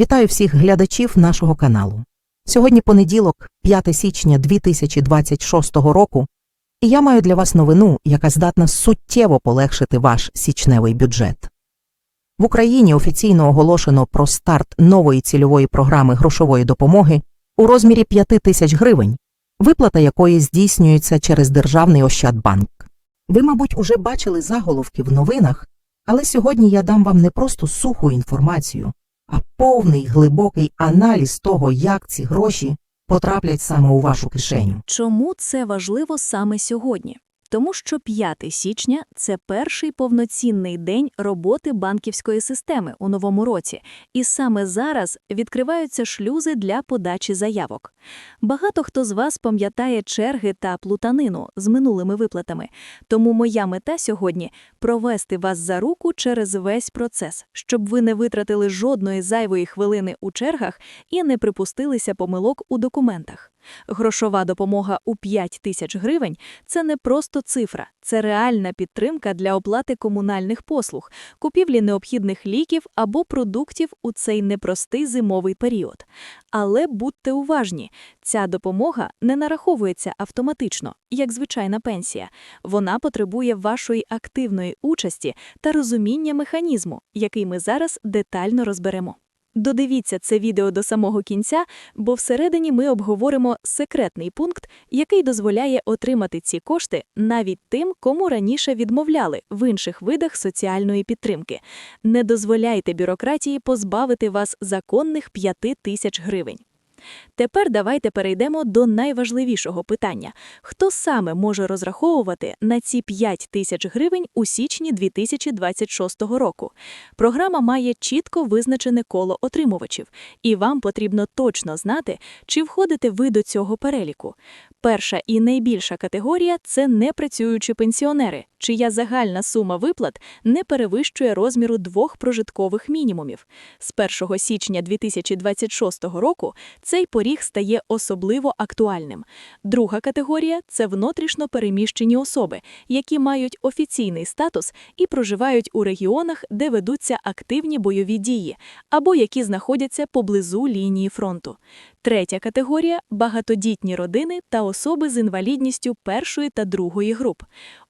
Вітаю всіх глядачів нашого каналу. Сьогодні понеділок, 5 січня 2026 року, і я маю для вас новину, яка здатна суттєво полегшити ваш січневий бюджет. В Україні офіційно оголошено про старт нової цільової програми грошової допомоги у розмірі 5 тисяч гривень, виплата якої здійснюється через Державний Ощадбанк. Ви, мабуть, уже бачили заголовки в новинах, але сьогодні я дам вам не просто суху інформацію, а повний глибокий аналіз того, як ці гроші потраплять саме у вашу кишеню. Чому це важливо саме сьогодні? Тому що 5 січня – це перший повноцінний день роботи банківської системи у новому році, і саме зараз відкриваються шлюзи для подачі заявок. Багато хто з вас пам'ятає черги та плутанину з минулими виплатами, тому моя мета сьогодні – провести вас за руку через весь процес, щоб ви не витратили жодної зайвої хвилини у чергах і не припустилися помилок у документах. Грошова допомога у 5 тисяч гривень – це не просто цифра, це реальна підтримка для оплати комунальних послуг, купівлі необхідних ліків або продуктів у цей непростий зимовий період. Але будьте уважні, ця допомога не нараховується автоматично, як звичайна пенсія. Вона потребує вашої активної участі та розуміння механізму, який ми зараз детально розберемо. Додивіться це відео до самого кінця, бо всередині ми обговоримо секретний пункт, який дозволяє отримати ці кошти навіть тим, кому раніше відмовляли в інших видах соціальної підтримки. Не дозволяйте бюрократії позбавити вас законних 5 тисяч гривень. Тепер давайте перейдемо до найважливішого питання. Хто саме може розраховувати на ці 5 тисяч гривень у січні 2026 року? Програма має чітко визначене коло отримувачів, і вам потрібно точно знати, чи входите ви до цього переліку. Перша і найбільша категорія – це непрацюючі пенсіонери, чия загальна сума виплат не перевищує розміру двох прожиткових мінімумів. З 1 січня 2026 року цей поріг стає особливо актуальним. Друга категорія – це внутрішньо переміщені особи, які мають офіційний статус і проживають у регіонах, де ведуться активні бойові дії, або які знаходяться поблизу лінії фронту. Третя категорія – багатодітні родини та особи з інвалідністю першої та другої груп.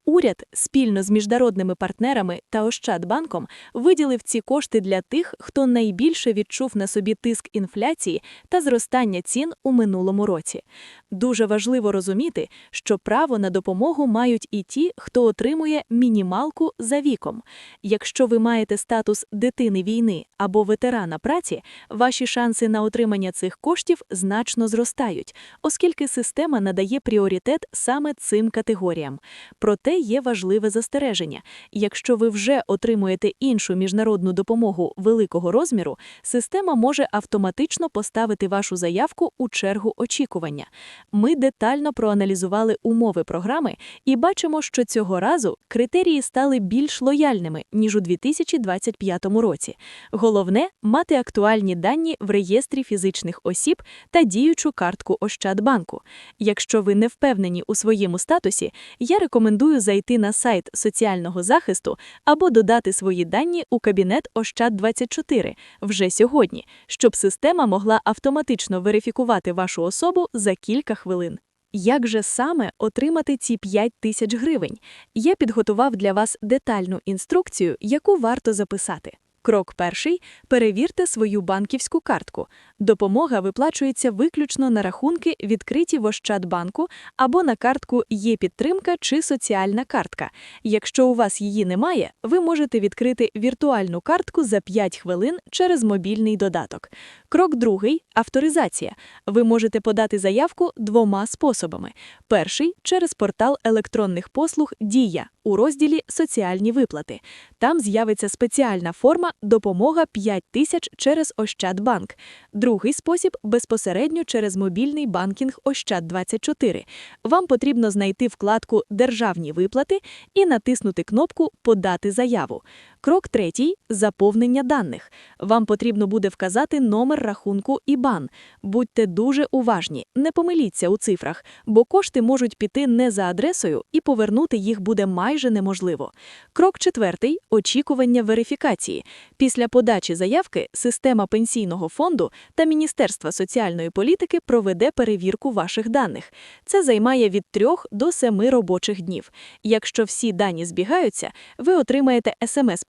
Уряд спільно з міжнародними партнерами та Ощадбанком виділив ці кошти для тих, хто найбільше відчув на собі тиск інфляції та зростання цін у минулому році. Дуже важливо розуміти, що право на допомогу мають і ті, хто отримує мінімалку за віком. Якщо ви маєте статус дитини війни або ветерана праці, ваші шанси на отримання цих коштів значно зростають, оскільки система надає пріоритет саме цим категоріям. Проте є важливе застереження. Якщо ви вже отримуєте іншу міжнародну допомогу великого розміру, система може автоматично поставити вашу заявку у чергу очікування. Ми детально проаналізували умови програми і бачимо, що цього разу критерії стали більш лояльними, ніж у 2025 році. Головне – мати актуальні дані в реєстрі фізичних осіб та діючу картку Ощадбанку. Якщо ви не впевнені у своєму статусі, я рекомендую зайти на сайт соціального захисту або додати свої дані у кабінет Ощад24 вже сьогодні, щоб система могла автоматично верифікувати вашу особу за кілька хвилин. Як же саме отримати ці 5 тисяч гривень? Я підготував для вас детальну інструкцію, яку варто записати. Крок перший – перевірте свою банківську картку. Допомога виплачується виключно на рахунки, відкриті в Ощадбанку або на картку «Є-підтримка» чи «Соціальна картка». Якщо у вас її немає, ви можете відкрити віртуальну картку за 5 хвилин через мобільний додаток. Крок другий – авторизація. Ви можете подати заявку двома способами. Перший – через портал електронних послуг «Дія» у розділі «Соціальні виплати». Там з'явиться спеціальна форма «Допомога 5 тисяч через Ощадбанк». Другий спосіб – безпосередньо через мобільний банкінг Ощад24. Вам потрібно знайти вкладку «Державні виплати» і натиснути кнопку «Подати заяву». Крок третій – заповнення даних. Вам потрібно буде вказати номер рахунку IBAN. Будьте дуже уважні, не помиліться у цифрах, бо кошти можуть піти не за адресою і повернути їх буде майже неможливо. Крок четвертий – очікування верифікації. Після подачі заявки система пенсійного фонду та Міністерства соціальної політики проведе перевірку ваших даних. Це займає від 3 до 7 робочих днів. Якщо всі дані збігаються, ви отримаєте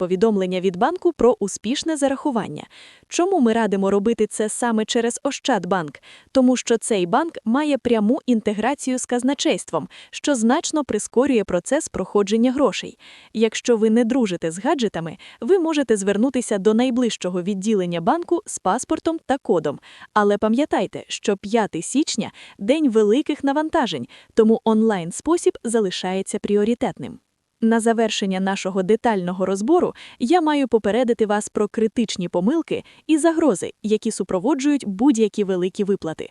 смс-повідомлення від банку про успішне зарахування. Чому ми радимо робити це саме через Ощадбанк? Тому що цей банк має пряму інтеграцію з казначейством, що значно прискорює процес проходження грошей. Якщо ви не дружите з гаджетами, ви можете звернутися до найближчого відділення банку з паспортом та кодом. Але пам'ятайте, що 5 січня – день великих навантажень, тому онлайн-спосіб залишається пріоритетним. На завершення нашого детального розбору я маю попередити вас про критичні помилки і загрози, які супроводжують будь-які великі виплати.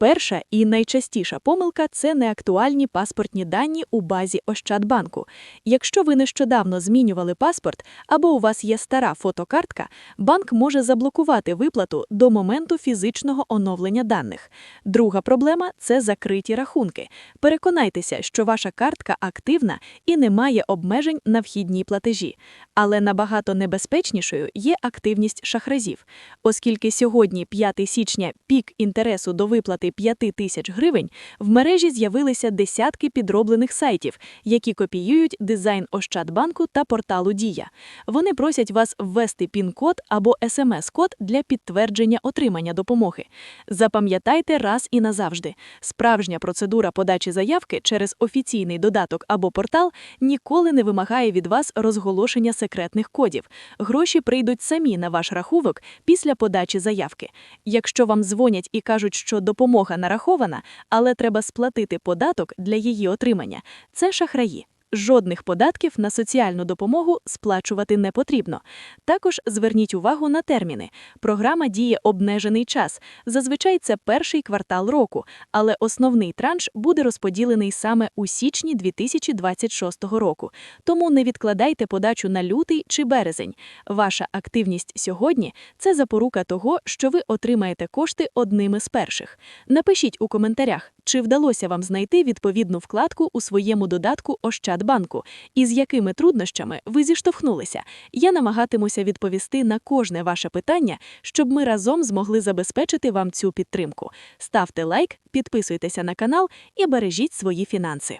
Перша і найчастіша помилка – це неактуальні паспортні дані у базі Ощадбанку. Якщо ви нещодавно змінювали паспорт або у вас є стара фотокартка, банк може заблокувати виплату до моменту фізичного оновлення даних. Друга проблема – це закриті рахунки. Переконайтеся, що ваша картка активна і не має обмежень на вхідні платежі. Але набагато небезпечнішою є активність шахразів. Оскільки сьогодні, 5 січня, пік інтересу до виплати 5 тисяч гривень, в мережі з'явилися десятки підроблених сайтів, які копіюють дизайн Ощадбанку та порталу Дія. Вони просять вас ввести пін-код або смс-код для підтвердження отримання допомоги. Запам'ятайте раз і назавжди. Справжня процедура подачі заявки через офіційний додаток або портал ніколи не вимагає від вас розголошення секретних кодів. Гроші прийдуть самі на ваш рахунок після подачі заявки. Якщо вам дзвонять і кажуть, що допомога нарахована, але треба сплатити податок для її отримання, це шахраї. Жодних податків на соціальну допомогу сплачувати не потрібно. Також зверніть увагу на терміни. Програма діє обмежений час. Зазвичай це перший квартал року, але основний транш буде розподілений саме у січні 2026 року. Тому не відкладайте подачу на лютий чи березень. Ваша активність сьогодні це запорука того, що ви отримаєте кошти одними з перших. Напишіть у коментарях, чи вдалося вам знайти відповідну вкладку у своєму додатку Ощадбанку і з якими труднощами ви зіштовхнулися. Я намагатимуся відповісти на кожне ваше питання, щоб ми разом змогли забезпечити вам цю підтримку. Ставте лайк, підписуйтеся на канал і бережіть свої фінанси.